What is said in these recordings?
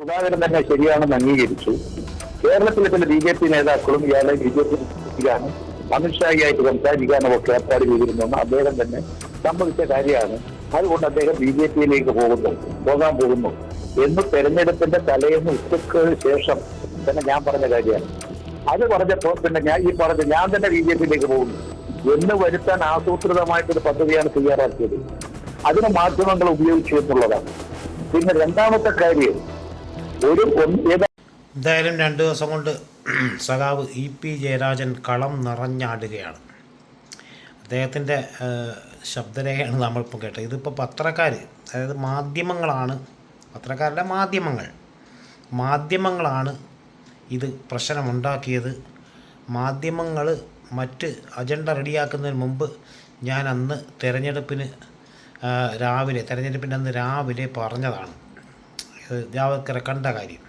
സുധാകരൻ തന്നെ ശരിയാണെന്ന് അംഗീകരിച്ചു. കേരളത്തിലെ തന്നെ ബി ജെ പി നേതാക്കളും ഇയാളെ ബി ജെ പി സംസാരിക്കാനും അമിത്ഷായിയായിട്ട് സംസാരിക്കാനും ഒക്കെ ഏർപ്പാട് ചെയ്തിരുന്നെന്ന് അദ്ദേഹം തന്നെ സമ്മതിച്ച കാര്യമാണ്. അതുകൊണ്ട് അദ്ദേഹം ബി ജെ പിയിലേക്ക് പോകുന്നു പോകാൻ പോകുന്നു. എന്ന് തെരഞ്ഞെടുപ്പിന്റെ തലേന്ന് ഉച്ചയ്ക്ക് ശേഷം തന്നെ ഞാൻ പറഞ്ഞ കാര്യമാണ്. അത് പറഞ്ഞപ്പോൾ പിന്നെ ഞാൻ ഈ പറഞ്ഞ ഞാൻ തന്നെ ബി ജെ പിയിലേക്ക് പോകുന്നു. എന്ന് വരുത്താൻ ആസൂത്രിതമായിട്ടൊരു പദ്ധതിയാണ് തയ്യാറാക്കിയത്. അതിന് മാധ്യമങ്ങൾ ഉപയോഗിച്ചു എന്നുള്ളതാണ്. പിന്നെ രണ്ടാമത്തെ കാര്യം ഒരു എന്തായാലും രണ്ട് ദിവസം കൊണ്ട് സഖാവ് ഇ പി ജയരാജൻ കളം നിറഞ്ഞാടുകയാണ്. അദ്ദേഹത്തിന്റെ ശബ്ദരേഖയാണ് നമ്മളിപ്പോൾ കേട്ടത്. ഇതിപ്പോൾ പത്രക്കാർ അതായത് മാധ്യമങ്ങളാണ് പത്രക്കാരുടെ മാധ്യമങ്ങൾ മാധ്യമങ്ങളാണ് ഇത് പ്രശ്നമുണ്ടാക്കിയത്. മാധ്യമങ്ങൾ മറ്റ് അജണ്ട റെഡിയാക്കുന്നതിന് മുമ്പ് ഞാൻ അന്ന് തിരഞ്ഞെടുപ്പിന് രാവിലെ തിരഞ്ഞെടുപ്പിന്റെ അന്ന് രാവിലെ പറഞ്ഞതാണ്. ജാവദ്കറെ കണ്ട കാര്യം.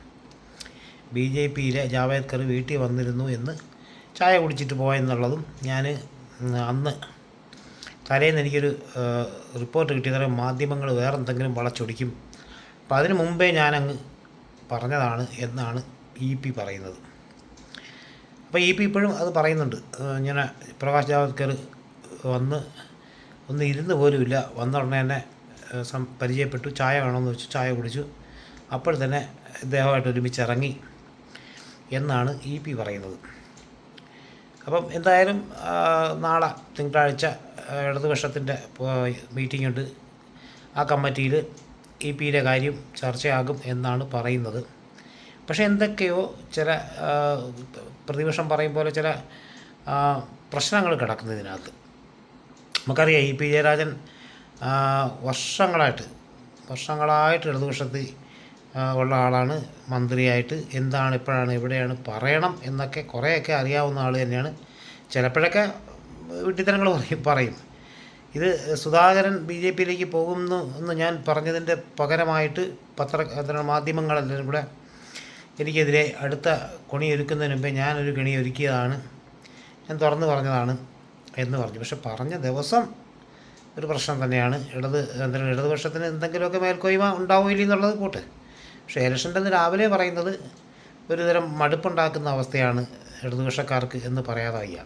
ബി ജെ പിയിലെ ജാവേദ്കർ വീട്ടിൽ വന്നിരുന്നു എന്ന് ചായ കുടിച്ചിട്ട് പോയെന്നുള്ളതും ഞാൻ അന്ന് തലേന്ന് എനിക്കൊരു റിപ്പോർട്ട് കിട്ടിയത് മാധ്യമങ്ങൾ വേറെ എന്തെങ്കിലും വളച്ചൊടിക്കും. അപ്പം അതിന് മുമ്പേ ഞാനങ്ങ് പറഞ്ഞതാണ് എന്നാണ് ഇ പി പറയുന്നത്. അപ്പോൾ ഇ പി ഇപ്പോഴും അത് പറയുന്നുണ്ട്. ഇങ്ങനെ പ്രകാശ് ജാവദ്കർ വന്ന് ഒന്ന് ഇരുന്ന് പോലുമില്ല. വന്ന ഉടനെ തന്നെ പരിചയപ്പെട്ടു. ചായ വേണമെന്ന് വെച്ചു. ചായ കുടിച്ചു. അപ്പോൾ തന്നെ ഇദ്ദേഹമായിട്ട് ഒരുമിച്ച് ഇറങ്ങി എന്നാണ് ഇ പി പറയുന്നത്. അപ്പം എന്തായാലും നാളെ തിങ്കളാഴ്ച ഇടതുപക്ഷത്തിന്റെ മീറ്റിംഗ് ഉണ്ട് ആ കമ്മിറ്റിയിൽ ഇ പിയുടെ കാര്യം ചർച്ചയാകും എന്നാണ് പറയുന്നത്. പക്ഷേ എന്തൊക്കെയോ ചില പ്രതിപക്ഷം പറയും പോലെ ചില പ്രശ്നങ്ങൾ കിടക്കുന്ന ഇതിനകത്ത്. നമുക്കറിയാം ഇ പി ജയരാജൻ വർഷങ്ങളായിട്ട് വർഷങ്ങളായിട്ട് ഇടതുപക്ഷത്തിൽ ഉള്ള ആളാണ് മന്ത്രിയായിട്ട് എന്താണ് ഇപ്പോഴാണ് എവിടെയാണ് പറയണം എന്നൊക്കെ കുറേയൊക്കെ അറിയാവുന്ന ആൾ തന്നെയാണ്. ചിലപ്പോഴൊക്കെ വിട്ടിത്തരങ്ങൾ പറയും പറയും. ഇത് സുധാകരൻ ബി ജെ പിയിലേക്ക് പോകുന്നു എന്ന് ഞാൻ പറഞ്ഞതിന്റെ പകരമായിട്ട് പത്ര മാധ്യമങ്ങളെല്ലാം കൂടെ എനിക്കെതിരെ അടുത്ത കൊണി ഒരുക്കുന്നതിന് മുമ്പേ ഞാനൊരു കെണി ഒരുക്കിയതാണ്. ഞാൻ തുറന്നു പറഞ്ഞതാണ് എന്ന് പറഞ്ഞു. പക്ഷെ പറഞ്ഞ ദിവസം ഒരു പ്രശ്നം തന്നെയാണ്. ഇടത് എന്തെങ്കിലും ഇടതുപക്ഷത്തിന് എന്തെങ്കിലുമൊക്കെ മേൽക്കോയ്മ ഉണ്ടാവില്ല എന്നുള്ളത് പക്ഷേ ഇലക്ഷന്റെ രാവിലെ പറയുന്നത് ഒരുതരം മടുപ്പുണ്ടാക്കുന്ന അവസ്ഥയാണ് ഇടതുപക്ഷക്കാർക്ക് എന്ന് പറയാതെ വയ്യ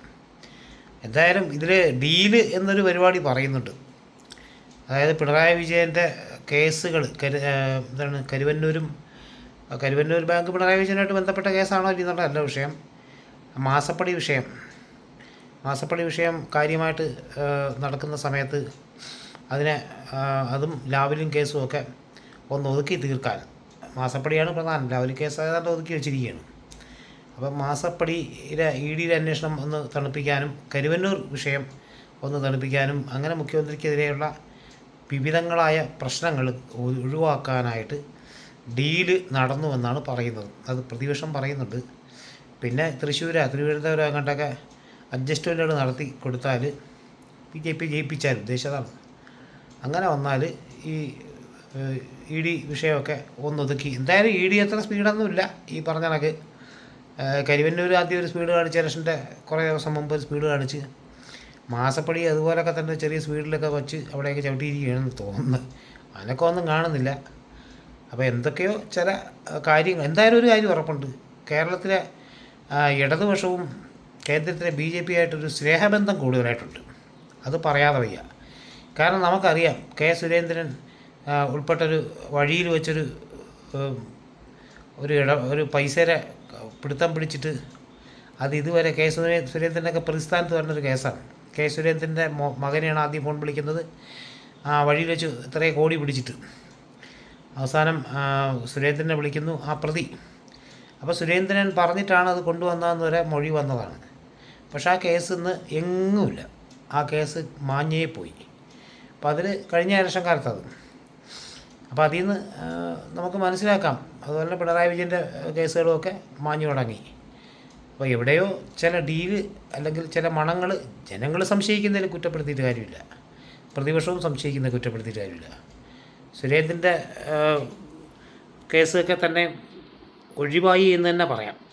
എന്തായാലും ഇതിൽ ഡീൽ എന്നൊരു പരിപാടി പറയുന്നുണ്ട്. അതായത് പിണറായി വിജയന്റെ കേസുകൾ കരു എന്താണ് കരുവന്നൂരും കരുവന്നൂർ ബാങ്ക് പിണറായി വിജയനായിട്ട് ബന്ധപ്പെട്ട കേസാണോ എന്നുള്ളതല്ല വിഷയം. മാസപ്പടി വിഷയം. മാസപ്പടി വിഷയം കാര്യമായിട്ട് നടക്കുന്ന സമയത്ത് അതിനെ അതും ലാവലും കേസും ഒക്കെ ഒന്ന് ഒതുക്കി തീർക്കാൻ മാസപ്പടിയാണ് പ്രധാനം. ലവൽ കേസ് ഏതാണ്ട് ഒതുക്കി വെച്ചിരിക്കുകയാണ്. അപ്പം മാസപ്പടിയിലെ ഇ ഡിയുടെ അന്വേഷണം ഒന്ന് തണുപ്പിക്കാനും കരുവന്നൂർ വിഷയം ഒന്ന് തണുപ്പിക്കാനും അങ്ങനെ മുഖ്യമന്ത്രിക്കെതിരെയുള്ള വിവിധങ്ങളായ പ്രശ്നങ്ങൾ ഒഴിവാക്കാനായിട്ട് ഡീൽ നടന്നുവെന്നാണ് പറയുന്നത്. അത് പ്രതിപക്ഷം പറയുന്നുണ്ട്. പിന്നെ തൃശ്ശൂർ തിരുവനന്തപുരം അങ്ങോട്ടൊക്കെ അഡ്ജസ്റ്റ്മെന്റുകൾ നടത്തി കൊടുത്താൽ ബി ജെ പി ജയിപ്പിച്ചാൽ ഉദ്ദേശിച്ചതാണ്. അങ്ങനെ വന്നാൽ ഈ ഇ ഡി വിഷയമൊക്കെ ഒന്നൊതുക്കി. എന്തായാലും ഇ ഡി അത്ര സ്പീഡൊന്നുമില്ല. ഈ പറഞ്ഞ കണക്ക്. കരിവന്നൂർ ആദ്യം ഒരു സ്പീഡ് കാണിച്ച് ഇലക്ഷന്റെ കുറേ ദിവസം മുമ്പ് ഒരു സ്പീഡ് കാണിച്ച്. മാസപ്പടി അതുപോലൊക്കെ തന്നെ ചെറിയ സ്പീഡിലൊക്കെ വച്ച് അവിടെയൊക്കെ ചവിട്ടിയിരിക്കുകയാണെന്ന് തോന്നുന്നത് അതിനൊക്കെ ഒന്നും കാണുന്നില്ല. അപ്പോൾ എന്തൊക്കെയോ ചില കാര്യങ്ങൾ. എന്തായാലും ഒരു കാര്യം ഉറപ്പുണ്ട്. കേരളത്തിലെ ഇടതുപക്ഷവും കേന്ദ്രത്തിലെ ബി ജെ പി ആയിട്ടൊരു സ്നേഹബന്ധം കൂടുതലായിട്ടുണ്ട്. അത് പറയാതെ വയ്യ. കാരണം നമുക്കറിയാം കെ സുരേന്ദ്രൻ ഉൾപ്പെട്ടൊരു വഴിയിൽ വെച്ചൊരു ഒരു ഇട ഒരു പൈസയുടെ പിടുത്തം പിടിച്ചിട്ട് അത് ഇതുവരെ കെ സുരേ സുരേന്ദ്രനൊക്കെ പ്രതിസ്ഥാനത്ത് വരുന്നൊരു കേസാണ്. കെ സുരേന്ദ്രന്റെ മകനെയാണ് ആദ്യം ഫോൺ വിളിക്കുന്നത്. ആ വഴിയിൽ വെച്ച് ഇത്രയും കോടി പിടിച്ചിട്ട്. അവസാനം സുരേന്ദ്രനെ വിളിക്കുന്നു. ആ പ്രതി. അപ്പോൾ സുരേന്ദ്രൻ പറഞ്ഞിട്ടാണ് അത് കൊണ്ടുവന്നതെന്ന് വരെ മൊഴി വന്നതാണ്. പക്ഷേ ആ കേസ് ഇന്ന് എങ്ങുമില്ല. ആ കേസ് മാഞ്ഞേ പോയി. അപ്പോൾ അതിൽ കഴിഞ്ഞ ഇലക്ഷൻ കാലത്തത് അപ്പോൾ അതിൽ നിന്ന് നമുക്ക് മനസ്സിലാക്കാം. അതുപോലെ പിണറായി വിജയന്റെ കേസുകളുമൊക്കെ മാഞ്ഞു തുടങ്ങി. അപ്പോൾ എവിടെയോ ചില ഡീൽ അല്ലെങ്കിൽ ചില മണങ്ങൾ ജനങ്ങൾ സംശയിക്കുന്നതിൽ കുറ്റപ്പെടുത്തിയിട്ട് കാര്യമില്ല. പ്രതിപക്ഷവും സംശയിക്കുന്നതിൽ കുറ്റപ്പെടുത്തിയിട്ട് കാര്യമില്ല. സുരേന്ദ്രന്റെ കേസൊക്കെ തന്നെ ഒഴിവായി എന്ന് തന്നെ പറയാം.